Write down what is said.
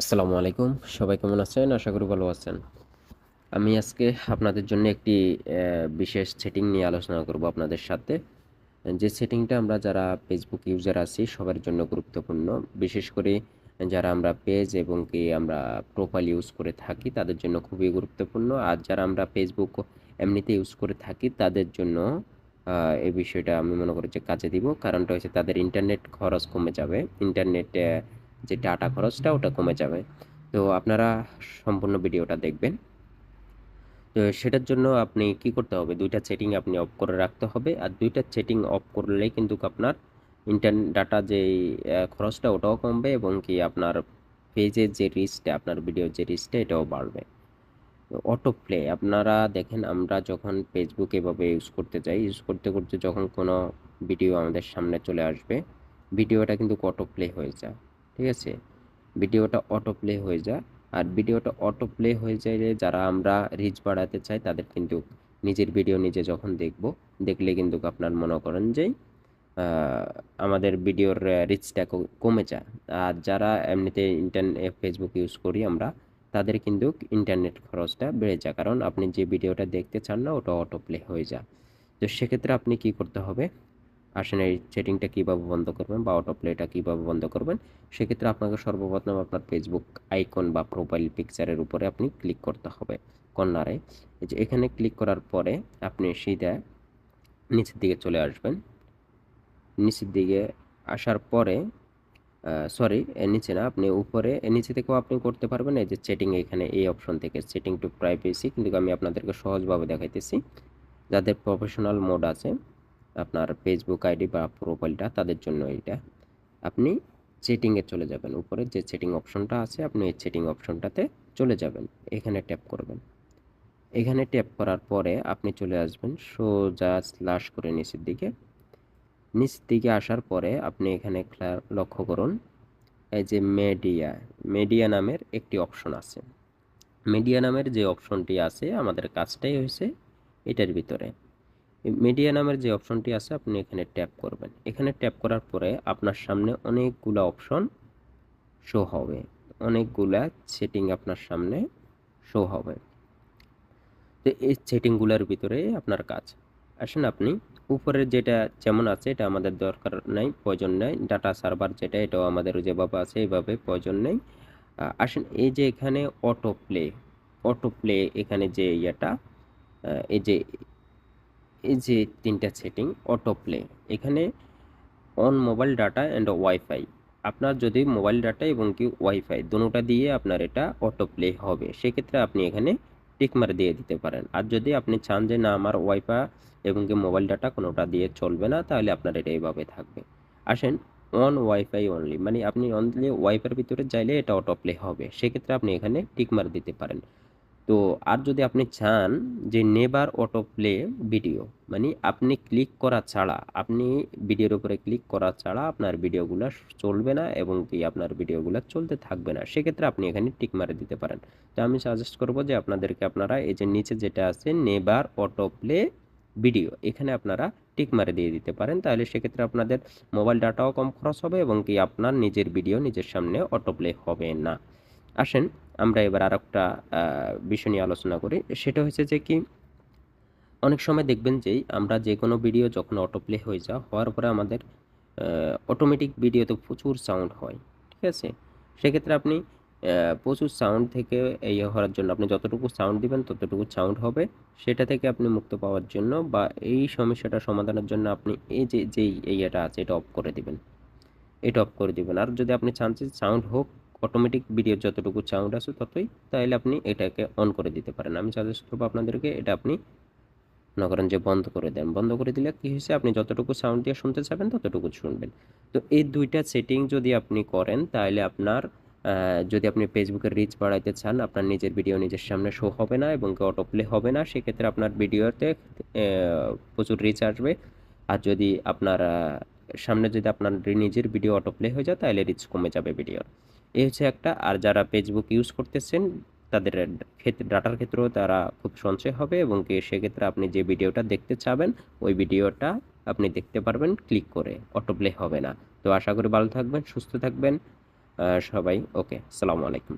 আসসালামু আলাইকুম। সবাই কেমন আছেন? আশা করি ভালো আছেন। আমি আজকে আপনাদের জন্য একটি বিশেষ সেটিং নিয়ে আলোচনা করব আপনাদের সাথে। যে সেটিংটা আমরা যারা ফেসবুক ইউজার আছি, সবার জন্য গুরুত্বপূর্ণ। বিশেষ করে যারা আমরা পেজ এবং কি আমরা প্রোফাইল ইউজ করে থাকি, তাদের জন্য খুবই গুরুত্বপূর্ণ। আর যারা আমরা ফেসবুক এমনিতে ইউজ করে থাকি, তাদের জন্য এই বিষয়টা আমি মনে করি যে কাজে দিব। কারণটা হচ্ছে তাদের ইন্টারনেট খরচ কমে যাবে। ইন্টারনেট যে ডাটা খরচটা ওটা কমে যাবে। তো আপনারা সম্পূর্ণ ভিডিওটা দেখবেন। তো সেটার জন্য আপনি কি করতে হবে? দুইটা সেটিং আপনি অফ করে রাখতে হবে। আর দুইটা সেটিং অফ করলে কিন্তু আপনার ইন্টারনেট ডাটা যে খরচটা ওটাও কমবে এবং কি আপনার পেজের যে রিচটা আপনার ভিডিওর যে রিচটা এটাও বাড়বে। অটো প্লে আপনারা দেখেন আমরা যখন ফেসবুক এভাবে ইউজ করতে যাই ইউজ করতে করতে যখন কোনো ভিডিও আমাদের সামনে চলে আসবে ভিডিওটা কিন্তু অটো প্লে হয়ে যায়। ঠিক আছে? ভিডিওটা অটো প্লে হয়ে যায়। আর ভিডিওটা অটো প্লে হয়ে যায় যারা আমরা রিচ বাড়াতে চাই, তাদের কিন্তু নিজের ভিডিও নিজে যখন দেখব, দেখলে কিন্তু আপনার মনে করেন যে আমাদের ভিডিওর রিচটা কমে যায়। আর যারা এমনিতে ইন্টারনেট ফেসবুক ইউজ করি আমরা, তাদের কিন্তু ইন্টারনেট খরচটা বেড়ে যায়। কারণ আপনি যে ভিডিওটা দেখতে চান না, ওটা অটো প্লে হয়ে যায়। তো সেক্ষেত্রে আপনি কি করতে হবে? আসেন এই সেটিংটা কীভাবে বন্ধ করবেন বা অটো প্লেটা কীভাবে বন্ধ করবেন, সেক্ষেত্রে আপনাকে সর্বপ্রথম আপনার ফেসবুক আইকন বা প্রোফাইল পিকচারের উপরে আপনি ক্লিক করতে হবে কর্নারে যে এখানে ক্লিক করার পরে আপনি সিধা নিচের দিকে চলে আসবেন। নিচের দিকে আসার পরে সরি নিচে না, আপনি উপরে নিচে থেকেও আপনি করতে পারবেন। এই যে সেটিং এখানে এই অপশন থেকে সেটিং টু প্রাইভেসি কিন্তু আমি আপনাদেরকে সহজভাবে দেখাইতেছি। যাদের প্রফেশনাল মোড আছে আপনার ফেসবুক আইডি বা প্রোফাইলটা তাদের জন্য এটা আপনি সেটিংয়ে চলে যাবেন। উপরে যে সেটিং অপশনটা আছে, আপনি এই সেটিং অপশনটাতে চলে যাবেন। এখানে ট্যাপ করবেন। এখানে ট্যাপ করার পরে আপনি চলে আসবেন সোজা স্ল্যাশ করে নিচের দিকে। নিচ দিকে আসার পরে আপনি এখানে লক্ষ্য করুন, এই যে মিডিয়া মিডিয়া নামের একটি অপশন আছে। মিডিয়া নামের যে অপশনটি আছে, আমাদের কাজটাই হয়েছে এটার ভিতরে। মিডিয়া নামের যে অপশনটি আছে, আপনি এখানে ট্যাপ করবেন। এখানে ট্যাপ করার পরে আপনার সামনে অনেকগুলো অপশন শো হবে। অনেকগুলা সেটিং আপনার সামনে শো হবে। তো এই সেটিংগুলোর ভিতরে আপনার কাজ। আসেন আপনি উপরের যেটা যেমন আছে, এটা আমাদের দরকার নাই, প্রয়োজন নেই। ডাটা সার্ভার যেটা, এটাও আমাদের যেভাবে আছে এইভাবে প্রয়োজন নেই। আসেন, এই যে এখানে অটো প্লে অটো প্লে এখানে যে ইয়েটা এই যে এই যে তিনটা সেটিং অটো প্লে এখানে on mobile data and wifi আপনার যদি মোবাইল ডাটা এবং কি ওয়াইফাই দুটোটা দিয়ে আপনার এটা অটো প্লে হবে, সেক্ষেত্রে আপনি এখানে টিকমার দিয়ে দিতে পারেন। আর যদি আপনি চান যে না, আমার ওয়াইফাই এবং কি মোবাইল ডাটা কোনোটা দিয়ে চলবে না, তাহলে আপনার এটা এইভাবে থাকবে। আসেন অন ওয়াইফাই অনলি মানে আপনি অনলি ওয়াইফাইয়ের ভিতরে চাইলে এটা অটো প্লে হবে, সেক্ষেত্রে আপনি এখানে টিকমার দিতে পারেন। তো আর যদি আপনি চান যে নেবার অটো প্লে ভিডিও মানে আপনি ক্লিক করা ছাড়া, আপনি ভিডিওর উপরে ক্লিক করা ছাড়া আপনার ভিডিওগুলো চলবে না এবং কি আপনার ভিডিওগুলো চলতে থাকবে না। সেক্ষেত্রে আপনি এখানে টিক মারে দিতে পারেন। তো আমি সাজেস্ট করব যে আপনাদেরকে আপনারা এই যে নিচে যেটা আছে নেবার অটো প্লে ভিডিও, এখানে আপনারা টিক মারে দিয়ে দিতে পারেন। তাহলে সেক্ষেত্রে আপনাদের মোবাইল ডাটাও কম খরচ হবে এবং কি আপনার নিজের ভিডিও নিজের সামনে অটো প্লে হবে না। আসেন, আমরা এবার আর একটা বিষয় নিয়ে আলোচনা করি। সেটা হচ্ছে যে কি, অনেক সময় দেখবেন যে আমরা যে কোনো ভিডিও যখন অটো প্লে হয়ে যায়, হওয়ার পরে আমাদের অটোমেটিক ভিডিওতে প্রচুর সাউন্ড হয়, ঠিক আছে? সেক্ষেত্রে আপনি প্রচুর সাউন্ড থেকে এই হওয়ার জন্য আপনি যতটুকু সাউন্ড দিবেন, ততটুকু সাউন্ড হবে। সেটা থেকে আপনি মুক্ত পাওয়ার জন্য বা এই সমস্যাটা সমাধানের জন্য আপনি এই যে, যেই ইয়েটা আছে, এটা অফ করে দিবেন। এটা অফ করে দিবেন। আর যদি আপনি চান যে সাউন্ড হোক অটোমেটিক ভিডিও যতটুকু সাউন্ড আছে ততই তাহলে আপনি এটাকে অন করে দিতে পারেন। আমি সাজেস্ট করব আপনাদেরকে এটা আপনি মনে করেন যে বন্ধ করে দেন। বন্ধ করে দিলে কি হয়েছে? আপনি যতটুকু সাউন্ড দিয়ে শুনতে চাবেন ততটুকু শুনবেন। তো এই দুইটা সেটিং যদি আপনি করেন, তাহলে আপনার যদি আপনি ফেসবুকের রিচ বাড়াইতে চান, আপনার নিজের ভিডিও নিজের সামনে শো হবে না এবং অটো প্লে হবে না, সেক্ষেত্রে আপনার ভিডিওতে প্রচুর রিচ আসবে। আর যদি আপনার সামনে যদি আপনার নিজের ভিডিও অটো প্লে হয়ে যায়, তাহলে রিচ কমে যাবে ভিডিওর এই হচ্ছে একটা। আর যারা ফেসবুক ইউজ করতেছেন, তাদের ক্ষেত্রে ডাটার ক্ষেত্রেও তারা খুব সঞ্চয় হবে এবং সেক্ষেত্রে আপনি যে ভিডিওটা দেখতে চাবেন, ওই ভিডিওটা আপনি দেখতে পারবেন ক্লিক করে অটোপ্লে হবে না। তো আশা করি ভালো থাকবেন, সুস্থ থাকবেন। সবাই ওকে আসসালামু আলাইকুম।